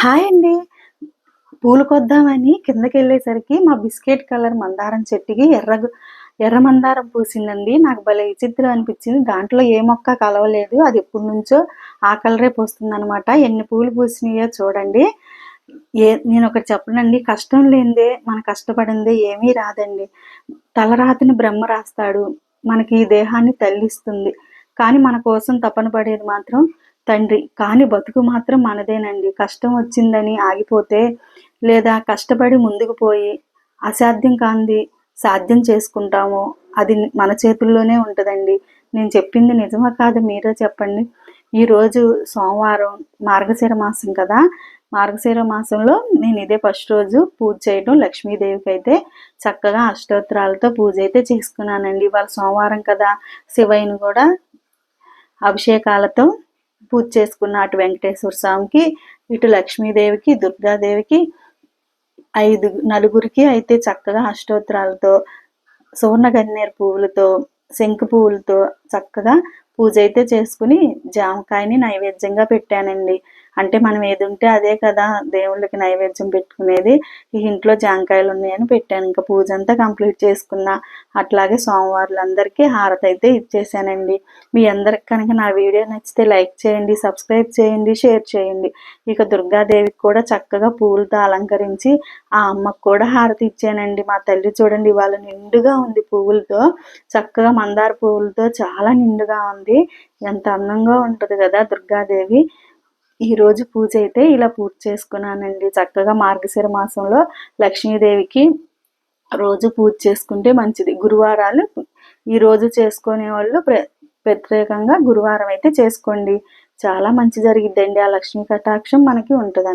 Hi అండి. పూలు కొద్దామని కిందకి వెళ్ళేసరికి మా బిస్కెట్ కలర్ మందారం చెట్టుకి ఎర్ర ఎర్ర మందారం పూసిందండి. నాకు భలే విచిత్రం అనిపించింది. దాంట్లో ఏ మొక్క కలవలేదు. అది ఎప్పటి నుంచో ఆ కలరే పోస్తుంది అనమాట ఎన్ని పూలు పూసినాయో చూడండి. ఏ నేను ఒకటి చెప్పనండి. కష్టం లేనిదే మన కష్టపడిందే ఏమీ రాదండి. తలరాతిని బ్రహ్మ రాస్తాడు. మనకి ఈ దేహాన్ని తల్లిస్తుంది. కానీ మన కోసం తపన పడేది మాత్రం తండ్రి. కానీ బతుకు మాత్రం మనదేనండి. కష్టం వచ్చిందని ఆగిపోతే లేదా కష్టపడి ముందుకు పోయి అసాధ్యం కాంది సాధ్యం చేసుకుంటాము అది మన చేతుల్లోనే ఉంటుందండి. నేను చెప్పింది నిజమా కాదు మీరే చెప్పండి. ఈరోజు సోమవారం మార్గశిర మాసం కదా. మార్గశిర మాసంలో నేను ఇదే ఫస్ట్ రోజు పూజ చేయడం లక్ష్మీదేవికి అయితే చక్కగా అష్టోత్తరాలతో పూజ అయితే చేసుకున్నానండి. ఇవాళ సోమవారం కదా. శివయ్యను కూడా అభిషేకాలతో పూజ చేసుకున్న అటు వెంకటేశ్వర స్వామికి ఇటు లక్ష్మీదేవికి దుర్గాదేవికి ఐదు నలుగురికి అయితే చక్కగా అష్టోత్తరాలతో సువర్ణ గన్నేరు పువ్వులతో శంకు పువ్వులతో చక్కగా పూజ అయితే చేసుకుని జామకాయని నైవేద్యంగా పెట్టానండి. అంటే మనం ఏది ఉంటే అదే కదా దేవుళ్ళకి నైవేద్యం పెట్టుకునేది. ఈ ఇంట్లో జాంకాయలు ఉన్నాయని పెట్టాను. ఇంకా పూజ అంతా కంప్లీట్ చేసుకున్నా. అట్లాగే సోమవారులందరికీ హారతి అయితే ఇచ్చేసానండి. మీ అందరికి కనుక నా వీడియో నచ్చితే లైక్ చేయండి సబ్స్క్రైబ్ చేయండి షేర్ చేయండి. ఇక దుర్గాదేవికి కూడా చక్కగా పూలతో అలంకరించి ఆ అమ్మకు కూడా హారతి ఇచ్చానండి. మా తల్లి చూడండి వాళ్ళ నిండుగా ఉంది పువ్వులతో చక్కగా మందార పువ్వులతో చాలా నిండుగా ఉంది. ఎంత అందంగా ఉంటుంది కదా దుర్గాదేవి. ఈరోజు పూజ అయితే ఇలా పూజ చేసుకున్నానండి. చక్కగా మార్గశిర మాసంలో లక్ష్మీదేవికి రోజు పూజ చేసుకుంటే మంచిది. గురువారాలు ఈరోజు చేసుకునే వాళ్ళు ప్ర ప్రత్యేకంగా గురువారం అయితే చేసుకోండి. చాలా మంచి జరిగిద్దండి. ఆ లక్ష్మీ కటాక్షం మనకి ఉంటుంది